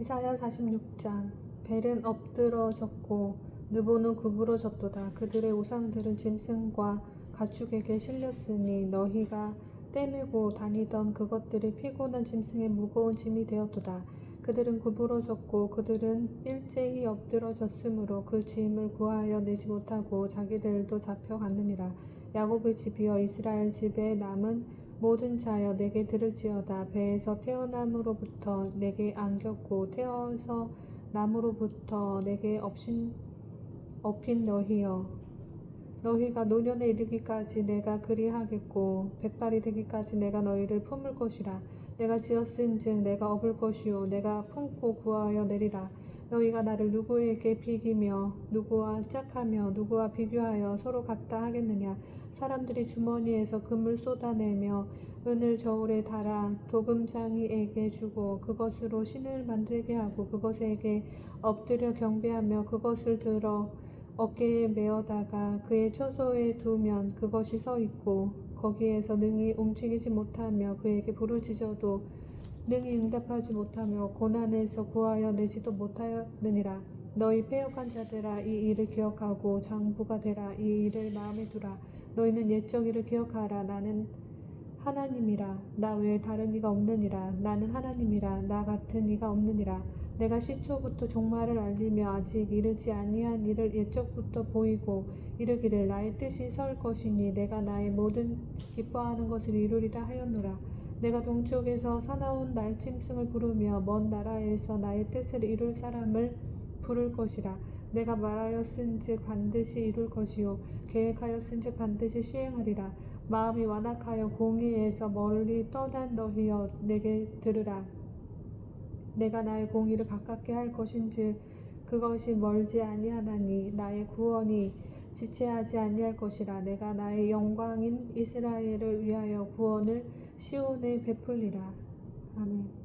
이사야 46장 벨은 엎드러졌고 느보는 구부러졌도다. 그들의 우상들은 짐승과 가축에게 실렸으니 너희가 떼매고 다니던 그것들이 피곤한 짐승의 무거운 짐이 되었도다. 그들은 구부러졌고 그들은 일제히 엎드러졌으므로 그 짐을 구하여 내지 못하고 자기들도 잡혀갔느니라. 야곱의 집이여 이스라엘 집에 남은 모든 자여 내게 들을지어다. 배에서 태어남으로부터 내게 안겼고 태어서 남으로부터 내게 업신 업힌 너희여. 너희가 노년에 이르기까지 내가 그리하겠고 백발이 되기까지 내가 너희를 품을 것이라. 내가 지었은즉 내가 업을 것이요. 내가 품고 구하여 내리라. 너희가 나를 누구에게 비기며 누구와 짝하며 누구와 비교하여 서로 같다 하겠느냐 사람들이 주머니에서 금을 쏟아내며 은을 저울에 달아 도금장이에게 주고 그것으로 신을 만들게 하고 그것에게 엎드려 경배하며 그것을 들어 어깨에 메어다가 그의 처소에 두면 그것이 서 있고 거기에서 능히 움직이지 못하며 그에게 부르짖어도 능히 응답하지 못하며 고난에서 구하여 내지도 못하였느니라. 너희 패역한 자들아 이 일을 기억하고 장부가 되라. 이 일을 마음에 두라 너희는 옛적 일을 기억하라. 나는 하나님이라. 나 외에 다른 이가 없느니라. 나는 하나님이라. 나 같은 이가 없느니라. 내가 시초부터 종말을 알리며 아직 이르지 아니한 일을 옛적부터 보이고 이르기를 나의 뜻이 설 것이니 내가 나의 모든 기뻐하는 것을 이루리라 하였노라. 내가 동쪽에서 사나운 날짐승을 부르며 먼 나라에서 나의 뜻을 이룰 사람을 부를 것이라 내가 말하였은즉 반드시 이룰 것이요. 계획하였은즉 반드시 시행하리라. 마음이 완악하여 공의에서 멀리 떠난 너희여 내게 들으라. 내가 나의 공의를 가깝게 할 것인즉 그것이 멀지 아니하나니 나의 구원이 지체하지 아니할 것이라. 내가 나의 영광인 이스라엘을 위하여 구원을 시온에 베풀리라. 아멘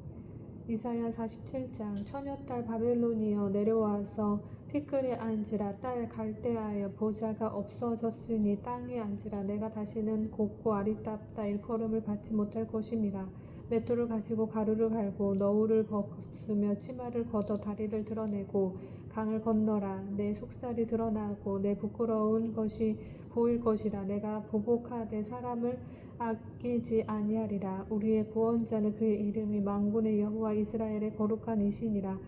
이사야 47장 처녀 딸 바벨론이여 내려와서 티끌에 앉으라. 딸 갈대하여 보좌가 없어졌으니 땅에 앉으라. 내가 다시는 곱고 아리따다 일컬음을 받지 못할 것임이라 맷돌을 가지고 가루를 갈고 너울을 벗으며 치마를 걷어 다리를 드러내고 강을 건너라. 내 속살이 드러나고 내 부끄러운 것이 보일 것이라. 내가 보복하되 사람을 아끼지 아니하리라. 우리의 구원자는 그의 이름이 망군의 여호와 이스라엘의 거룩한 이신이라.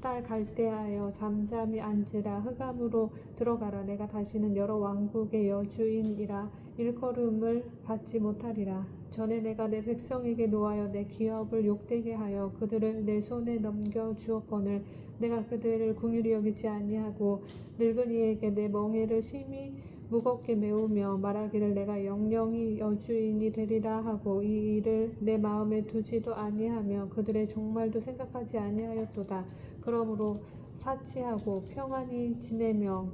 딸 갈대하여 잠잠히 앉으라. 흑암으로 들어가라. 내가 다시는 여러 왕국의 여주인이라. 일컬음을 받지 못하리라. 전에 내가 내 백성에게 노하여 내 기업을 욕되게 하여 그들을 내 손에 넘겨 주었거늘 내가 그들을 궁휼히 여기지 아니하고 늙은 이에게 내 멍에를 심히 무겁게 메우며 말하기를 내가 영영이 여주인이 되리라 하고 이 일을 내 마음에 두지도 아니하며 그들의 종말도 생각하지 아니하였도다. 그러므로 사치하고 평안히 지내며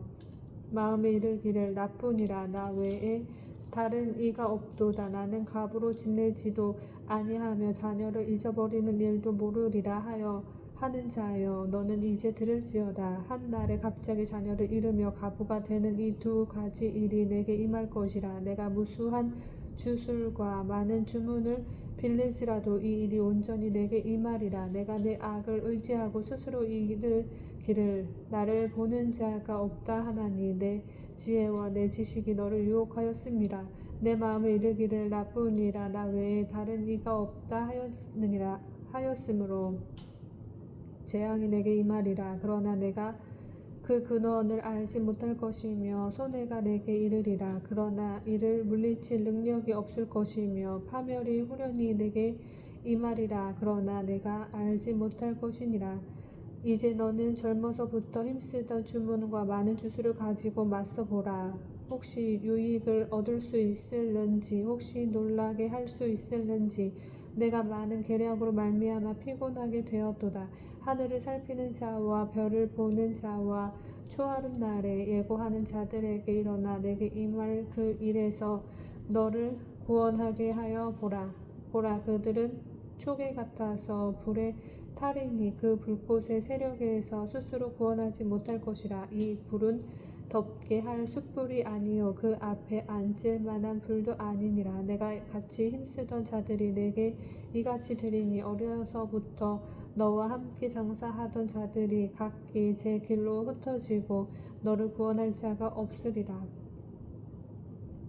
마음에 이르기를 나뿐이라 나 외에 다른 이가 없도다 나는 갑으로 지내지도 아니하며 자녀를 잊어버리는 일도 모르리라 하여 하는 자여 너는 이제 들을지어다. 한 날에 갑자기 자녀를 잃으며 가부가 되는 이 두 가지 일이 내게 임할 것이라. 내가 무수한 주술과 많은 주문을 빌릴지라도 이 일이 온전히 내게 임하리라. 내가 내 악을 의지하고 스스로 이르기를 나를 보는 자가 없다 하나니 내 지혜와 내 지식이 너를 유혹하였음이라 내 마음에 이르기를 나뿐이라. 나 외에 다른 이가 없다 하였느니라 하였으므로 재앙이 내게 임하리라. 그러나 내가 그 근원을 알지 못할 것이며 손해가 내게 이르리라. 그러나 이를 물리칠 능력이 없을 것이며 파멸이 후련히 내게 임하리라. 그러나 내가 알지 못할 것이니라. 이제 너는 젊어서부터 힘쓰던 주문과 많은 주술을 가지고 맞서 보라. 혹시 유익을 얻을 수 있을는지 혹시 놀라게 할 수 있을는지 내가 많은 계략으로 말미암아 피곤하게 되었도다. 하늘을 살피는 자와 별을 보는 자와 초하룻 날에 예고하는 자들에게 일어나 내게 임할 그 일에서 너를 구원하게 하여 보라. 보라 그들은 초계 같아서 불에 타리니 그 불꽃의 세력에서 스스로 구원하지 못할 것이라. 이 불은 덮게 할 숯불이 아니요 그 앞에 앉을 만한 불도 아니니라 내가 같이 힘쓰던 자들이 내게 이같이 되리니 어려서부터 너와 함께 장사하던 자들이 각기 제 길로 흩어지고 너를 구원할 자가 없으리라.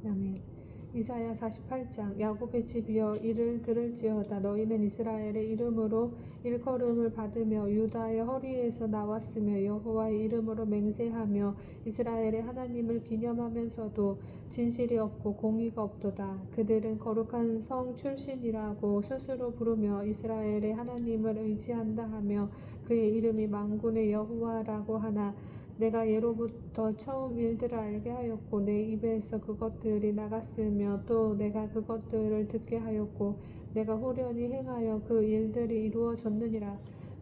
아멘. 이사야 48장 야곱의 집이여 이를 들을지어다. 너희는 이스라엘의 이름으로 일컬음을 받으며 유다의 허리에서 나왔으며 여호와의 이름으로 맹세하며 이스라엘의 하나님을 기념하면서도 진실이 없고 공의가 없도다. 그들은 거룩한 성 출신이라고 스스로 부르며 이스라엘의 하나님을 의지한다 하며 그의 이름이 만군의 여호와라고 하나 내가 예로부터 처음 일들을 알게 하였고 내 입에서 그것들이 나갔으며 또 내가 그것들을 듣게 하였고 내가 호련히 행하여 그 일들이 이루어졌느니라.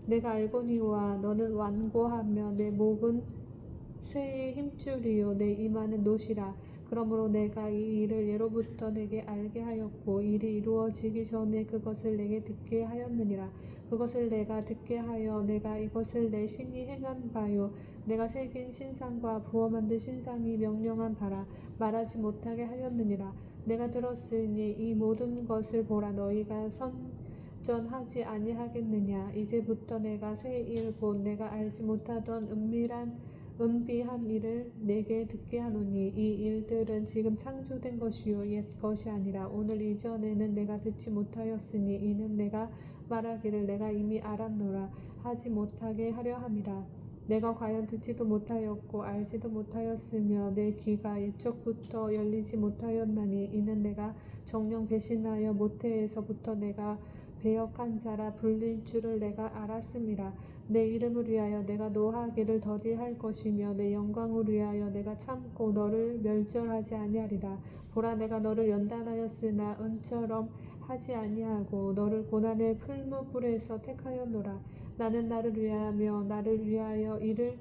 내가 알거니와 너는 완고하며 내 목은 쇠의 힘줄이요 내 이마는 노시라. 그러므로 내가 이 일을 예로부터 내게 알게 하였고 일이 이루어지기 전에 그것을 내게 듣게 하였느니라 그것을 내가 듣게 하여 내가 이것을 내 신이 행한 바요. 내가 새긴 신상과 부어 만든 신상이 명령한 바라. 말하지 못하게 하였느니라. 내가 들었으니 이 모든 것을 보라. 너희가 선전하지 아니하겠느냐? 이제부터 내가 새 일 곧 내가 알지 못하던 은밀한 은비한 일을 내게 듣게 하노니 이 일들은 지금 창조된 것이요. 옛 것이 아니라 오늘 이전에는 내가 듣지 못하였으니 이는 내가 말하기를 내가 이미 알았노라. 하지 못하게 하려 함이라. 내가 과연 듣지도 못하였고 알지도 못하였으며 내 귀가 옛적부터 열리지 못하였나니 이는 내가 정령 배신하여 모태에서부터 내가 배역한 자라 불릴 줄을 내가 알았음이라. 내 이름을 위하여 내가 노하기를 더디할 것이며 내 영광을 위하여 내가 참고 너를 멸절하지 아니하리라. 보라 내가 너를 연단하였으나 은처럼 하지 아니하고 너를 고난의 풀무불에서 택하였노라. 나는 나를 위하며 나를 위하여 이를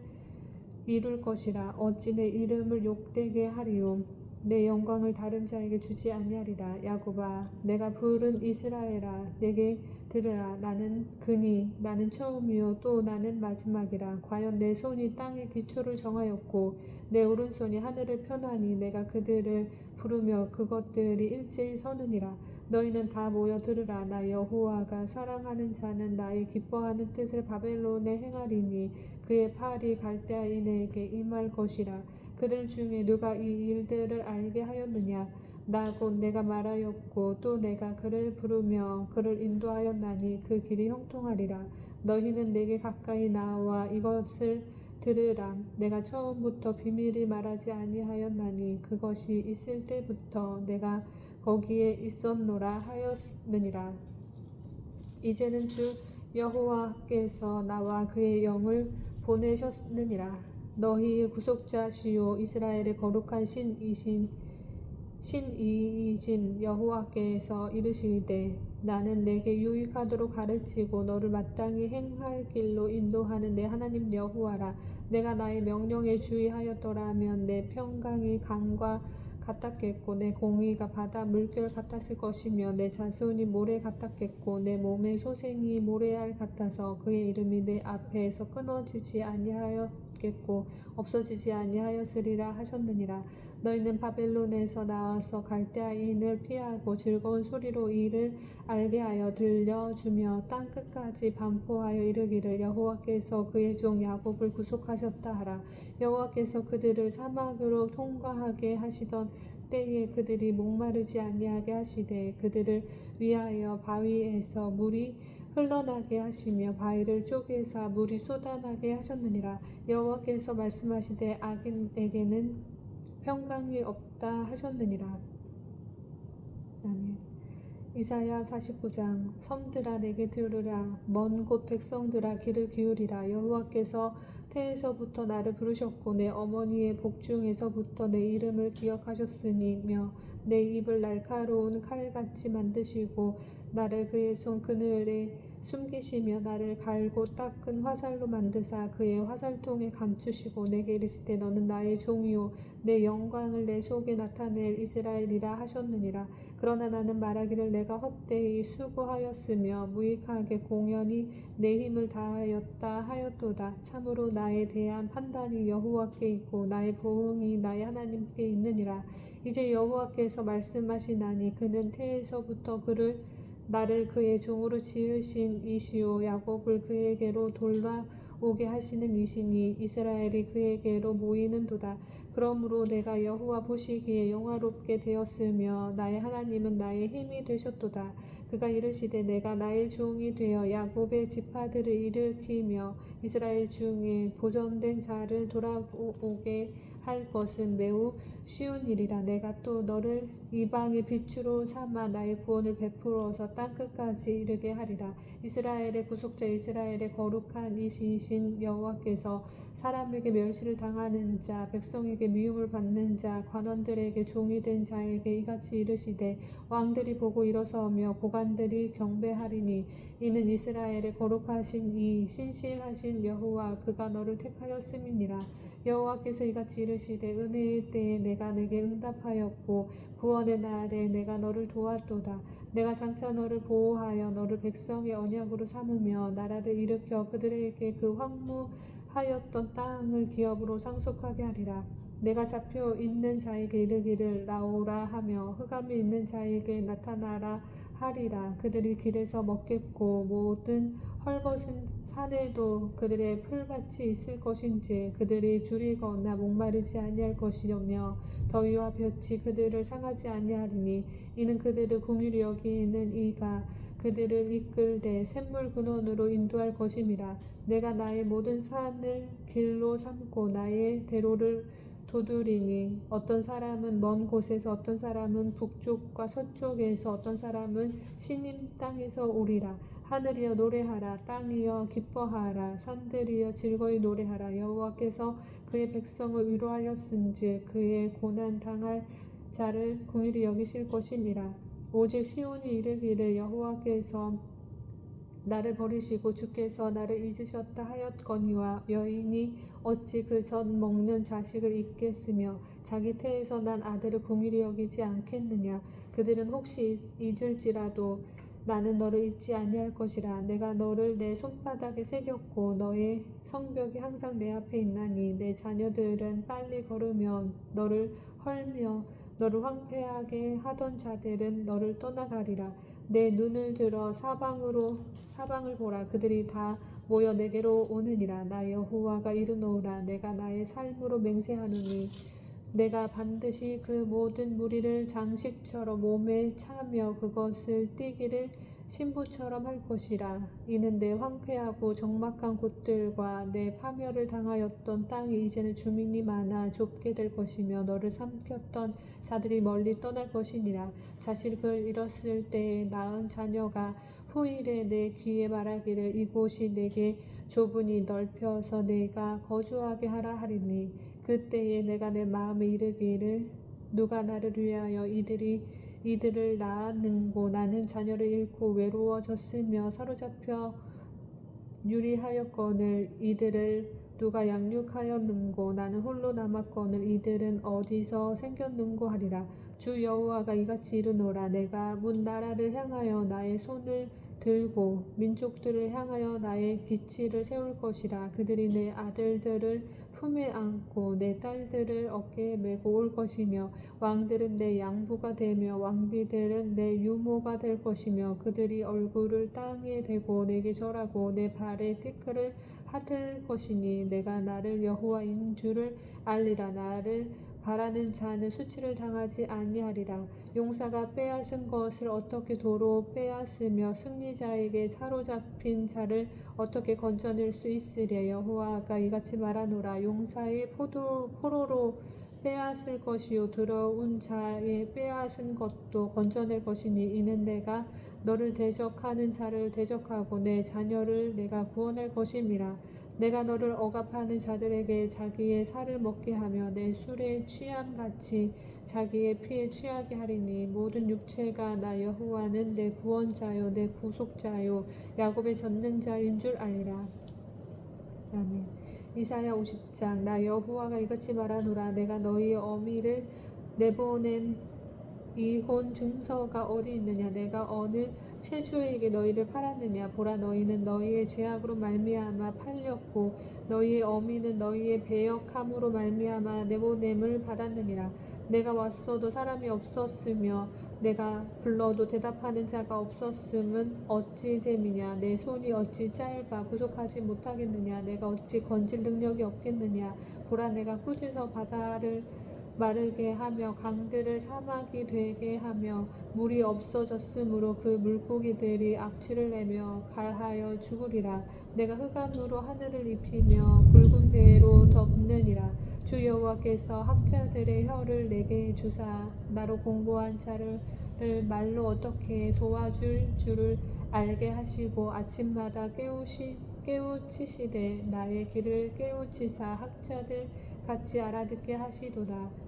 이룰 것이라. 어찌 내 이름을 욕되게 하리요? 내 영광을 다른 자에게 주지 아니하리라. 야곱아 내가 부른 이스라엘아 내게 들으라. 나는 그니 나는 처음이요. 또 나는 마지막이라. 과연 내 손이 땅의 기초를 정하였고 내 오른손이 하늘을 펴나니 내가 그들을 부르며 그것들이 일제히 서느니라 너희는 다 모여 들으라. 나 여호와가 사랑하는 자는 나의 기뻐하는 뜻을 바벨론에 행하리니 그의 팔이 갈대아인에게 임할 것이라. 그들 중에 누가 이 일들을 알게 하였느냐? 나 곧 내가 말하였고 또 내가 그를 부르며 그를 인도하였나니 그 길이 형통하리라. 너희는 내게 가까이 나와 이것을 들으라. 내가 처음부터 비밀을 말하지 아니하였나니 그것이 있을 때부터 내가 거기에 있었노라 하였느니라. 이제는 주 여호와께서 나와 그의 영을 보내셨느니라. 너희의 구속자시요 이스라엘의 거룩한 신이신 신이신 여호와께서 이르시되 나는 내게 유익하도록 가르치고 너를 마땅히 행할 길로 인도하는 내 하나님 여호와라. 내가 나의 명령에 주의하였더라면 내 평강이 강과 같았겠고 내 공의가 바다 물결 같았을 것이며 내 자손이 모래 같았겠고 내 몸의 소생이 모래알 같아서 그의 이름이 내 앞에서 끊어지지 아니하였겠고 없어지지 아니하였으리라 하셨느니라 너희는 바벨론에서 나와서 갈대아인을 피하고 즐거운 소리로 이를 알게 하여 들려주며 땅 끝까지 반포하여 이르기를 여호와께서 그의 종 야곱을 구속하셨다 하라. 여호와께서 그들을 사막으로 통과하게 하시던 때에 그들이 목마르지 아니하게 하시되 그들을 위하여 바위에서 물이 흘러나게 하시며 바위를 쪼개사 물이 쏟아나게 하셨느니라. 여호와께서 말씀하시되 악인에게는 평강이 없다 하셨느니라. 아멘. 이사야 49장 섬들아 내게 들으라. 먼 곳 백성들아 귀를 기울이라. 여호와께서 태에서부터 나를 부르셨고 내 어머니의 복중에서부터 내 이름을 기억하셨으니며 내 입을 날카로운 칼같이 만드시고 나를 그의 손 그늘에 숨기시며 나를 갈고 닦은 화살로 만드사 그의 화살통에 감추시고 내게 이르시되 너는 나의 종이요 내 영광을 내 속에 나타낼 이스라엘이라 하셨느니라. 그러나 나는 말하기를 내가 헛되이 수고하였으며 무익하게 공연히 내 힘을 다하였다 하였도다. 참으로 나에 대한 판단이 여호와께 있고 나의 보응이 나의 하나님께 있느니라. 이제 여호와께서 말씀하시나니 그는 태에서부터 그를 나를 그의 종으로 지으신 이시오. 야곱을 그에게로 돌아오게 하시는 이시니 이스라엘이 그에게로 모이는도다. 그러므로 내가 여호와 보시기에 영화롭게 되었으며 나의 하나님은 나의 힘이 되셨도다. 그가 이르시되 내가 나의 종이 되어 야곱의 지파들을 일으키며 이스라엘 중에 보존된 자를 돌아오게 할 것은 매우 쉬운 일이라 내가 또 너를 이방의 빛으로 삼아 나의 구원을 베풀어서 땅 끝까지 이르게 하리라. 이스라엘의 구속자 이스라엘의 거룩한 이시신 여호와께서 사람에게 멸시를 당하는 자 백성에게 미움을 받는 자 관원들에게 종이 된 자에게 이같이 이르시되 왕들이 보고 일어서며 고관들이 경배하리니 이는 이스라엘의 거룩하신 이 신실하신 여호와 그가 너를 택하였음이니라 여호와께서 이같이 이르시되 은혜의 때에 내가 내게 응답하였고 구원의 날에 내가 너를 도왔도다. 내가 장차 너를 보호하여 너를 백성의 언약으로 삼으며 나라를 일으켜 그들에게 그 황무하였던 땅을 기업으로 상속하게 하리라. 내가 잡혀 있는 자에게 이르기를 나오라 하며 흑암이 있는 자에게 나타나라 하리라. 그들이 길에서 먹겠고 모든 헐벗은 산에도 그들의 풀밭이 있을 것인지 그들이 줄이거나 목마르지 아니할 것이며 더위와 볕이 그들을 상하지 아니하리니 이는 그들을 궁휼히 여기는 이가 그들을 이끌되 샘물 근원으로 인도할 것임이라. 내가 나의 모든 산을 길로 삼고 나의 대로를 도두리니 어떤 사람은 먼 곳에서 어떤 사람은 북쪽과 서쪽에서 어떤 사람은 신임 땅에서 오리라 하늘이여 노래하라 땅이여 기뻐하라 산들이여 즐거이 노래하라. 여호와께서 그의 백성을 위로하였은지 그의 고난 당할 자를 긍휼히 여기실 것임이라. 오직 시온이 이르기를 여호와께서 나를 버리시고 주께서 나를 잊으셨다 하였거니와 여인이 어찌 그 젖 먹는 자식을 잊겠으며 자기 태에서 난 아들을 긍휼히 여기지 않겠느냐? 그들은 혹시 잊을지라도 나는 너를 잊지 아니할 것이라. 내가 너를 내 손바닥에 새겼고 너의 성벽이 항상 내 앞에 있나니 내 자녀들은 빨리 걸으며 너를 헐며 너를 황폐하게 하던 자들은 너를 떠나가리라. 내 눈을 들어 사방으로 사방을 보라. 그들이 다 모여 내게로 오느니라. 나 여호와가 이르노라. 내가 나의 삶으로 맹세하노니 내가 반드시 그 모든 무리를 장식처럼 몸에 차며 그것을 띠기를 신부처럼 할 것이라. 이는 내 황폐하고 적막한 곳들과 내 파멸을 당하였던 땅이 이제는 주민이 많아 좁게 될 것이며 너를 삼켰던 자들이 멀리 떠날 것이니라. 자식을 잃었을 때에 낳은 자녀가 후일에 내 귀에 말하기를 이곳이 내게 좁으니 넓혀서 내가 거주하게 하라 하리니 그때에 내가 내 마음에 이르기를 누가 나를 위하여 이들이 이들을 낳았는고 나는 자녀를 잃고 외로워졌으며 사로잡혀 유리하였거늘 이들을 누가 양육하였는고 나는 홀로 남았거늘 이들은 어디서 생겼는고 하리라. 주 여호와가 이같이 이르노라. 내가 문 나라를 향하여 나의 손을 들고 민족들을 향하여 나의 기치를 세울 것이라. 그들이 내 아들들을 품에 안고 내 딸들을 어깨에 메고 올 것이며 왕들은 내 양부가 되며 왕비들은 내 유모가 될 것이며 그들이 얼굴을 땅에 대고 내게 절하고 내 발에 티끌을 핫을 것이니 내가 나를 여호와인 줄을 알리라. 나를 바라는 자는 수치를 당하지 아니하리라. 용사가 빼앗은 것을 어떻게 도로 빼앗으며 승리자에게 사로잡힌 자를 어떻게 건져낼 수 있으랴. 여호와가 이같이 말하노라. 용사의 포도 포로로 빼앗을 것이요. 들어온 자의 빼앗은 것도 건져낼 것이니 이는 내가 너를 대적하는 자를 대적하고 내 자녀를 내가 구원할 것임이라 내가 너를 억압하는 자들에게 자기의 살을 먹게 하며 내 술에 취함 같이 자기의 피에 취하게 하리니 모든 육체가 나 여호와는 내 구원자요 내 구속자요 야곱의 전능자인 줄 알리라. 아멘. 이사야 50장 나 여호와가 이같이 말하노라 내가 너희의 어미를 내보낸 이혼 증서가 어디 있느냐 내가 어느 체주에게 너희를 팔았느냐? 보라 너희는 너희의 죄악으로 말미암아 팔렸고 너희의 어미는 너희의 배역함으로 말미암아 내보냄을 받았느니라. 내가 왔어도 사람이 없었으며 내가 불러도 대답하는 자가 없었음은 어찌 됨이냐? 내 손이 어찌 짧아 구속하지 못하겠느냐? 내가 어찌 건질 능력이 없겠느냐? 보라 내가 꾸짖어 바다를 마르게 하며 강들을 사막이 되게 하며 물이 없어졌으므로 그 물고기들이 악취를 내며 갈하여 죽으리라. 내가 흑암으로 하늘을 입히며 붉은 배로 덮느니라. 주 여호와께서 학자들의 혀를 내게 주사 나로 공고한 자를 말로 어떻게 도와줄 줄을 알게 하시고 아침마다 깨우시 깨우치시되 나의 길을 깨우치사 학자들 같이 알아듣게 하시도다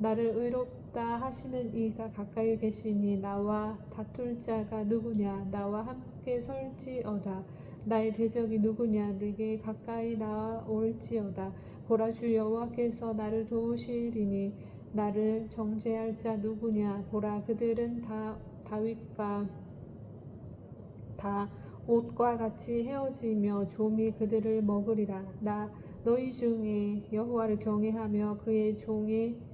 나를 의롭다 하시는 이가 가까이 계시니 나와 다툴 자가 누구냐? 나와 함께 설지어다. 나의 대적이 누구냐? 내게 가까이 나올지어다. 보라 주 여호와께서 나를 도우시리니 나를 정죄할 자 누구냐? 보라 그들은 다 다윗과 다 옷과 같이 헤어지며 좀이 그들을 먹으리라. 나 너희 중에 여호와를 경외하며 그의 종의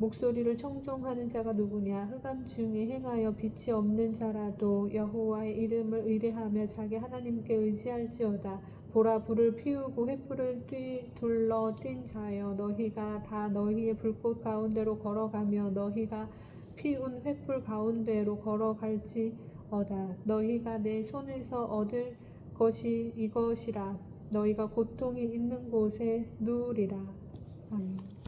목소리를 청종하는 자가 누구냐? 흑암 중에 행하여 빛이 없는 자라도 여호와의 이름을 의뢰하며 자기 하나님께 의지할지어다. 보라 불을 피우고 횃불을 뛰, 둘러 뛴 자여 너희가 다 너희의 불꽃 가운데로 걸어가며 너희가 피운 횃불 가운데로 걸어갈지어다. 너희가 내 손에서 얻을 것이 이것이라. 너희가 고통이 있는 곳에 누우리라. 아멘.